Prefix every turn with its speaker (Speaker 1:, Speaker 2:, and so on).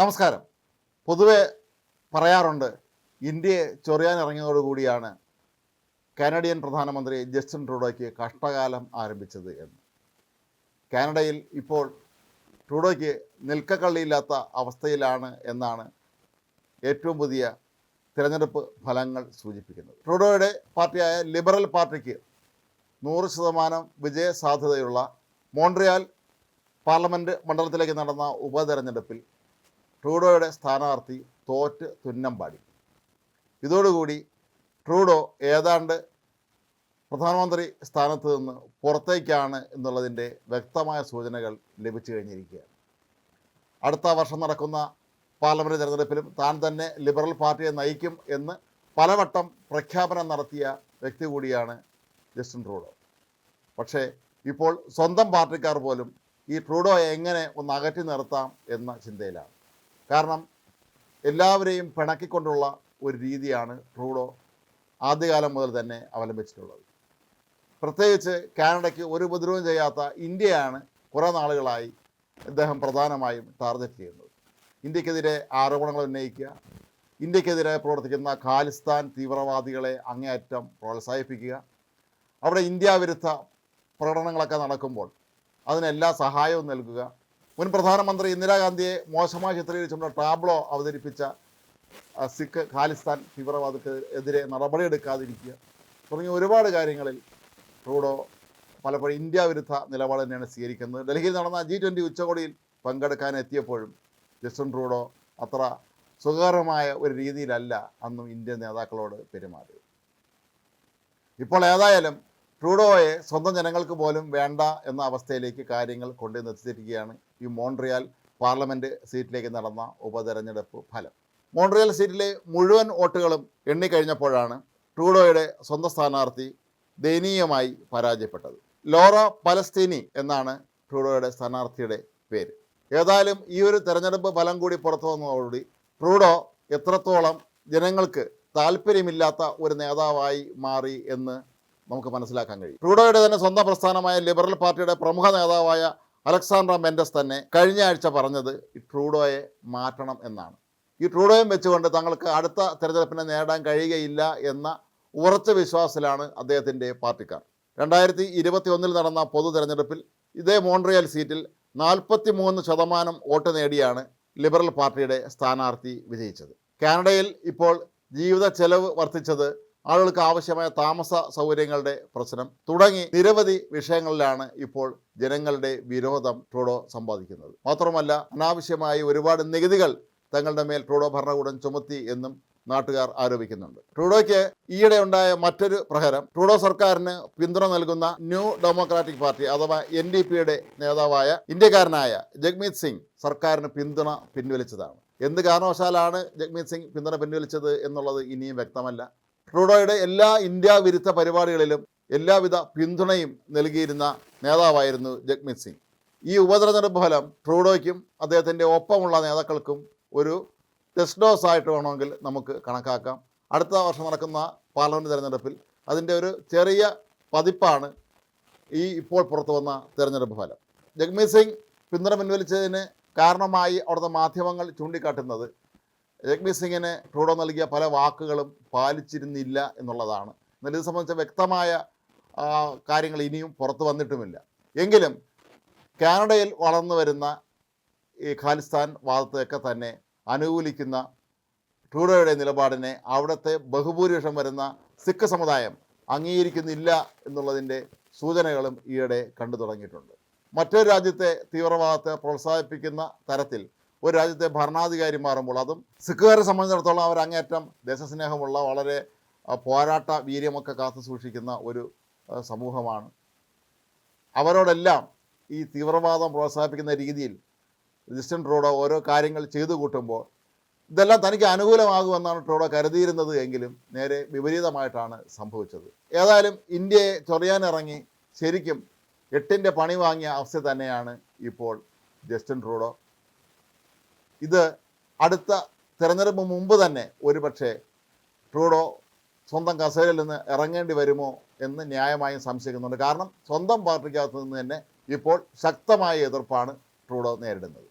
Speaker 1: നമസ്കാരം. പൊതുവെ പറയാറുണ്ട് ഇന്ത്യയെ ചൊറിയാൻ ഇറങ്ങിയതോടുകൂടിയാണ് കാനഡിയൻ പ്രധാനമന്ത്രി ജസ്റ്റിൻ ട്രൂഡോയ്ക്ക് കഷ്ടകാലം ആരംഭിച്ചത് എന്ന്. കാനഡയിൽ ഇപ്പോൾ ട്രൂഡോയ്ക്ക് നിൽക്കക്കള്ളിയില്ലാത്ത അവസ്ഥയിലാണ് എന്നാണ് ഏറ്റവും പുതിയ തിരഞ്ഞെടുപ്പ് ഫലങ്ങൾ സൂചിപ്പിക്കുന്നത്. ട്രൂഡോയുടെ പാർട്ടിയായ ലിബറൽ പാർട്ടിക്ക് നൂറ് ശതമാനം വിജയ സാധ്യതയുള്ള മോൺട്രിയാൽ പാർലമെന്റ് മണ്ഡലത്തിലേക്ക് നടന്ന ഉപതെരഞ്ഞെടുപ്പിൽ ട്രൂഡോയുടെ സ്ഥാനാർത്ഥി തോറ്റ് തുന്നം പാടി. ഇതോടുകൂടി ട്രൂഡോ ഏതാണ്ട് പ്രധാനമന്ത്രി സ്ഥാനത്ത് നിന്ന് പുറത്തേക്കാണ് എന്നുള്ളതിന്റെ വ്യക്തമായ സൂചനകൾ ലഭിച്ചു കഴിഞ്ഞിരിക്കുകയാണ്. അടുത്ത വർഷം നടക്കുന്ന പാർലമെന്റ് തെരഞ്ഞെടുപ്പിലും താൻ തന്നെ ലിബറൽ പാർട്ടിയെ നയിക്കും എന്ന് പലവട്ടം പ്രഖ്യാപനം നടത്തിയ വ്യക്തി കൂടിയാണ് ജസ്റ്റിൻ ട്രൂഡോ. പക്ഷേ ഇപ്പോൾ സ്വന്തം പാർട്ടിക്കാർ പോലും ഈ ട്രൂഡോയെ എങ്ങനെ ഒന്ന് അകറ്റി നിർത്താം എന്ന ചിന്തയിലാണ്. കാരണം എല്ലാവരെയും പിണക്കിക്കൊണ്ടുള്ള ഒരു രീതിയാണ് ട്രൂഡോ ആദ്യകാലം മുതൽ തന്നെ അവലംബിച്ചിട്ടുള്ളത്. പ്രത്യേകിച്ച് കാനഡയ്ക്ക് ഒരു ഉപദ്രവം ചെയ്യാത്ത ഇന്ത്യയാണ് കുറേ നാളുകളായി ഇദ്ദേഹം പ്രധാനമായും ടാർഗറ്റ് ചെയ്യുന്നത്. ഇന്ത്യക്കെതിരെ ആരോപണങ്ങൾ ഉന്നയിക്കുക ഇന്ത്യക്കെതിരെ പ്രവർത്തിക്കുന്ന ഖാലിസ്ഥാൻ തീവ്രവാദികളെ അങ്ങേയറ്റം പ്രോത്സാഹിപ്പിക്കുക അവിടെ ഇന്ത്യ വിരുദ്ധ പ്രകടനങ്ങളൊക്കെ നടക്കുമ്പോൾ അതിനെല്ലാ സഹായവും നൽകുക മുൻ പ്രധാനമന്ത്രി ഇന്ദിരാഗാന്ധിയെ മോശമായി ചിത്രീകരിച്ചുകൊണ്ട് ടാബ്ലോ അവതരിപ്പിച്ച സിഖ് ഖാലിസ്ഥാൻ തീവ്രവാദക്ക് എതിരെ നടപടിയെടുക്കാതിരിക്കുക തുടങ്ങിയ ഒരുപാട് കാര്യങ്ങളിൽ റൂഡോ പലപ്പോഴും ഇന്ത്യ വിരുദ്ധ നിലപാട് തന്നെയാണ് സ്വീകരിക്കുന്നത്. ഡൽഹിയിൽ നടന്ന ജി ട്വന്റി ഉച്ചകോടിയിൽ പങ്കെടുക്കാൻ എത്തിയപ്പോഴും ജസ്റ്റിൻ റൂഡോ അത്ര സുഖകരമായ ഒരു രീതിയിലല്ല അന്നും ഇന്ത്യൻ നേതാക്കളോട് പെരുമാറിയത്. ഇപ്പോൾ ഏതായാലും ട്രൂഡോയെ സ്വന്തം ജനങ്ങൾക്ക് പോലും വേണ്ട എന്ന അവസ്ഥയിലേക്ക് കാര്യങ്ങൾ കൊണ്ടു നിർത്തിയിരിക്കുകയാണ് ഈ മോൺട്രിയാൽ പാർലമെന്റ് സീറ്റിലേക്ക് നടന്ന ഉപതെരഞ്ഞെടുപ്പ് ഫലം. മോൺട്രിയൽ സീറ്റിലെ മുഴുവൻ വോട്ടുകളും എണ്ണിക്കഴിഞ്ഞപ്പോഴാണ് ട്രൂഡോയുടെ സ്വന്തം സ്ഥാനാർത്ഥി ദയനീയമായി പരാജയപ്പെട്ടത്. ലോറ പലസ്തീനി എന്നാണ് ട്രൂഡോയുടെ സ്ഥാനാർത്ഥിയുടെ പേര്. ഏതായാലും ഈ ഒരു തെരഞ്ഞെടുപ്പ് ഫലം കൂടി പുറത്തു വന്നതോടുകൂടി ട്രൂഡോ എത്രത്തോളം ജനങ്ങൾക്ക് താല്പര്യമില്ലാത്ത ഒരു നേതാവായി മാറി എന്ന് നമുക്ക് മനസ്സിലാക്കാൻ കഴിയും. ട്രൂഡോയുടെ തന്നെ സ്വന്തം പ്രസ്ഥാനമായ ലിബറൽ പാർട്ടിയുടെ പ്രമുഖ നേതാവായ അലക്സാണ്ട്ര മെൻഡസ് തന്നെ കഴിഞ്ഞ ആഴ്ച പറഞ്ഞത് ഈ ട്രൂഡോയെ മാറ്റണം എന്നാണ്. ഈ ട്രൂഡോയും വെച്ചുകൊണ്ട് തങ്ങൾക്ക് അടുത്ത തെരഞ്ഞെടുപ്പിനെ നേടാൻ കഴിയുകയില്ല എന്ന ഉറച്ച വിശ്വാസത്തിലാണ് അദ്ദേഹത്തിന്റെ പാർട്ടിക്കാർ. രണ്ടായിരത്തി ഇരുപത്തി ഒന്നിൽ നടന്ന പൊതു തെരഞ്ഞെടുപ്പിൽ ഇതേ മോൺട്രിയൽ സീറ്റിൽ നാൽപ്പത്തി മൂന്ന് ശതമാനം വോട്ട് നേടിയാണ് ലിബറൽ പാർട്ടിയുടെ സ്ഥാനാർത്ഥി വിജയിച്ചത്. കാനഡയിൽ ഇപ്പോൾ ജീവിത ചെലവ് വർദ്ധിച്ചത് ആളുകൾക്ക് ആവശ്യമായ താമസ സൗകര്യങ്ങളുടെ പ്രശ്നം തുടങ്ങി നിരവധി വിഷയങ്ങളിലാണ് ഇപ്പോൾ ജനങ്ങളുടെ വിരോധം ട്രൂഡോ സമ്പാദിക്കുന്നത്. മാത്രമല്ല അനാവശ്യമായി ഒരുപാട് നികുതികൾ തങ്ങളുടെ മേൽ ട്രൂഡോ ഭരണകൂടം ചുമത്തി എന്നും നാട്ടുകാർ ആരോപിക്കുന്നുണ്ട്. ട്രൂഡോയ്ക്ക് ഈയിടെ ഉണ്ടായ മറ്റൊരു പ്രഹരം ട്രൂഡോ സർക്കാരിന് പിന്തുണ നൽകുന്ന ന്യൂ ഡെമോക്രാറ്റിക് പാർട്ടി അഥവാ എൻ ഡി പിയുടെ നേതാവായ ഇന്ത്യക്കാരനായ ജഗ്മീത് സിംഗ് സർക്കാരിന് പിന്തുണ പിൻവലിച്ചതാണ്. എന്ത് കാരണവശാലാണ് ജഗ്മീത് സിംഗ് പിന്തുണ പിൻവലിച്ചത് എന്നുള്ളത് ഇനിയും വ്യക്തമല്ല. ട്രൂഡോയുടെ എല്ലാ ഇന്ത്യ വിരുദ്ധ പരിപാടികളിലും എല്ലാവിധ പിന്തുണയും നൽകിയിരുന്ന നേതാവായിരുന്നു ജഗ്മീത് സിംഗ്. ഈ ഉപതെരഞ്ഞെടുപ്പ് ഫലം ട്രൂഡോയ്ക്കും അദ്ദേഹത്തിന്റെ ഒപ്പമുള്ള നേതാക്കൾക്കും ഒരു ടെസ്റ്റ് ഡോസ് ആയിട്ട് വേണമെങ്കിൽ നമുക്ക് കണക്കാക്കാം. അടുത്ത വർഷം നടക്കുന്ന പാർലമെന്റ് തിരഞ്ഞെടുപ്പിൽ അതിന്റെ ഒരു ചെറിയ പതിപ്പാണ് ഈ ഇപ്പോൾ പുറത്തു വന്ന തിരഞ്ഞെടുപ്പ് ഫലം. ജഗ്മീത് സിംഗ് പിന്തുണ പിൻവലിച്ചതിന് കാരണമായി അവിടുത്തെ മാധ്യമങ്ങൾ ചൂണ്ടിക്കാട്ടുന്നത് ജഗ്മീത് സിംഗിന് ട്രൂഡോ നൽകിയ പല വാക്കുകളും പാലിച്ചിരുന്നില്ല എന്നുള്ളതാണ്. എന്നാൽ ഇത് സംബന്ധിച്ച വ്യക്തമായ കാര്യങ്ങൾ ഇനിയും പുറത്തു വന്നിട്ടുമില്ല. എങ്കിലും കാനഡയിൽ വളർന്നു വരുന്ന ഈ ഖാലിസ്ഥാൻ വാദത്തെയൊക്കെ തന്നെ അനുകൂലിക്കുന്ന ട്രൂഡോയുടെ നിലപാടിനെ അവിടുത്തെ ബഹുഭൂരിപക്ഷം വരുന്ന സിഖ് സമുദായം അംഗീകരിക്കുന്നില്ല എന്നുള്ളതിന്റെ സൂചനകളും ഈയിടെ കണ്ടു തുടങ്ങിയിട്ടുണ്ട്. മറ്റൊരു രാജ്യത്തെ തീവ്രവാദത്തെ പ്രോത്സാഹിപ്പിക്കുന്ന തരത്തിൽ ഒരു രാജ്യത്തെ ഭരണാധികാരി മാറുമ്പോൾ അതും സിഖുകാരെ സംബന്ധിച്ചിടത്തോളം അവർ അങ്ങേറ്റം ദേശസ്നേഹമുള്ള വളരെ പോരാട്ട വീര്യമൊക്കെ കാത്തു സൂക്ഷിക്കുന്ന ഒരു സമൂഹമാണ്. അവരോടെല്ലാം ഈ തീവ്രവാദം പ്രോത്സാഹിപ്പിക്കുന്ന രീതിയിൽ ജസ്റ്റിൻ ട്രൂഡോ ഓരോ കാര്യങ്ങൾ ചെയ്തു കൂട്ടുമ്പോൾ ഇതെല്ലാം തനിക്ക് അനുകൂലമാകുമെന്നാണ് ട്രൂഡോ കരുതിയിരുന്നത് എങ്കിലും നേരെ വിപരീതമായിട്ടാണ് സംഭവിച്ചത്. ഏതായാലും ഇന്ത്യയെ ചൊറിയാനിറങ്ങി ശരിക്കും എട്ടിന്റെ പണി വാങ്ങിയ അവസ്ഥ തന്നെയാണ് ഇപ്പോൾ ജസ്റ്റിൻ ട്രൂഡോ ഇത് അടുത്ത തിരഞ്ഞെടുപ്പ് മുമ്പ് തന്നെ ഒരുപക്ഷെ ട്രൂഡോ സ്വന്തം കസേരയിൽ നിന്ന് ഇറങ്ങേണ്ടി വരുമോ എന്ന് ന്യായമായും സംശയിക്കുന്നുണ്ട്. കാരണം സ്വന്തം പാർട്ടിക്കകത്ത് നിന്ന് തന്നെ ഇപ്പോൾ ശക്തമായ എതിർപ്പാണ് ട്രൂഡോ നേരിടുന്നത്.